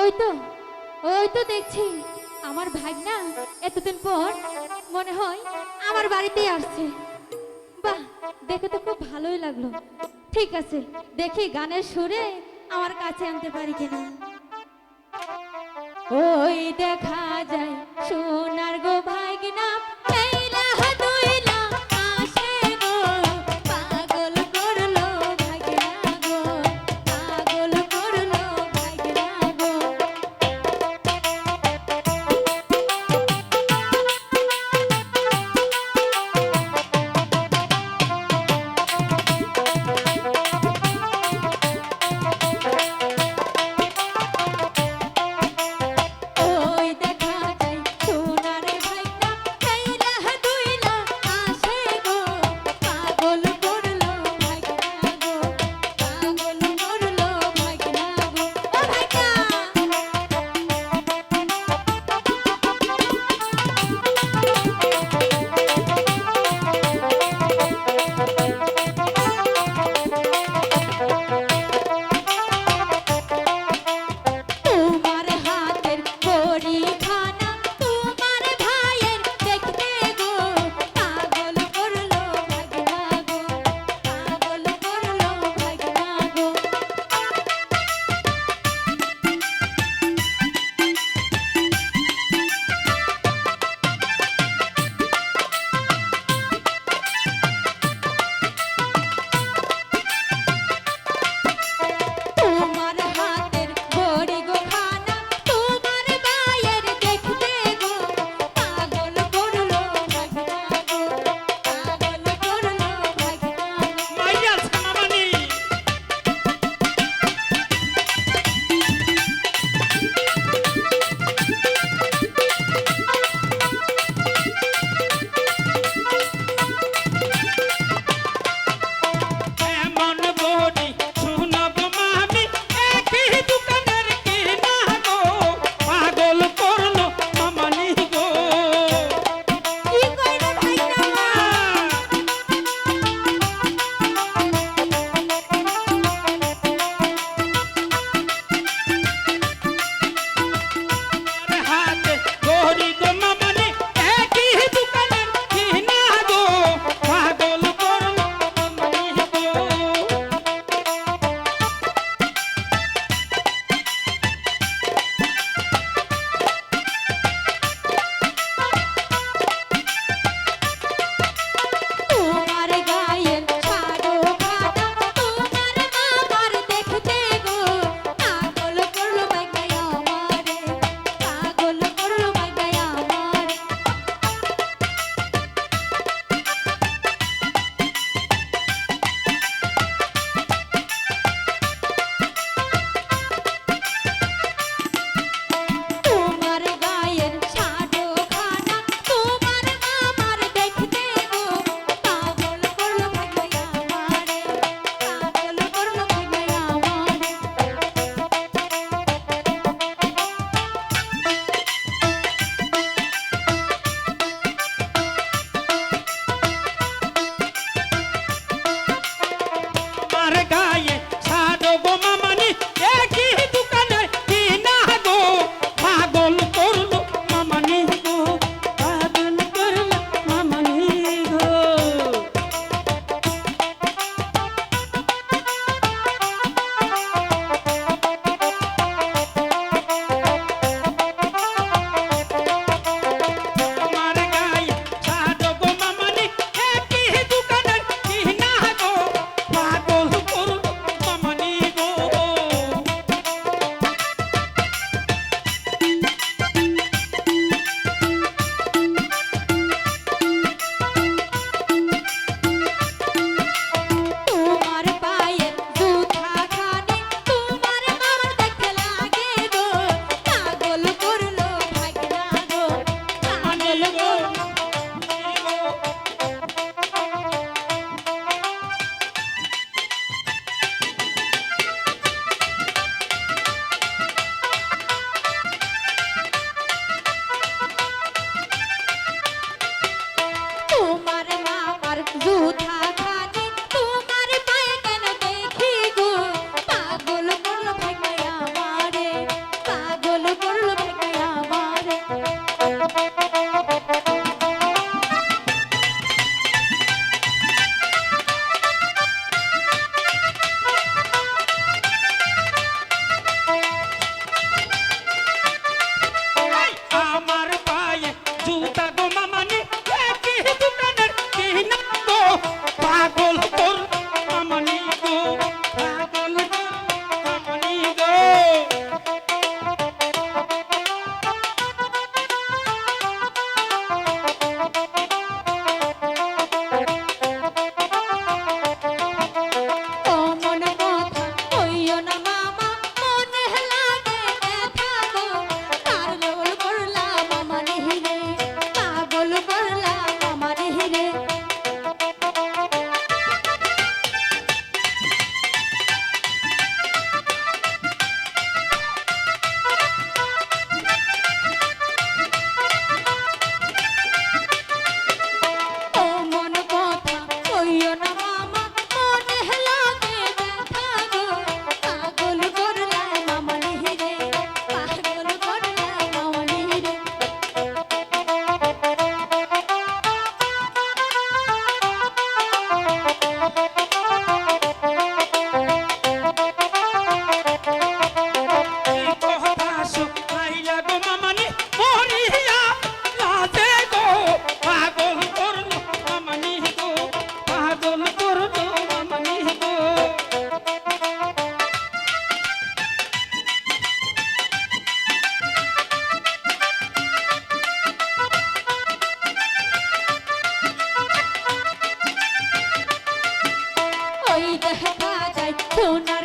ওই তো ওই তো দেখছি। আমার ভাই না এতদিন পর মনে হয় আমার বাড়িতেই আসছে। বাহ, দেখে তো খুব ভালোই লাগল। ঠিক আছে, দেখি গানের সুরে আমার কাছে আনতে পারি কিনা। ওই দেখা যায় সোনার গো ভাগনা tonight.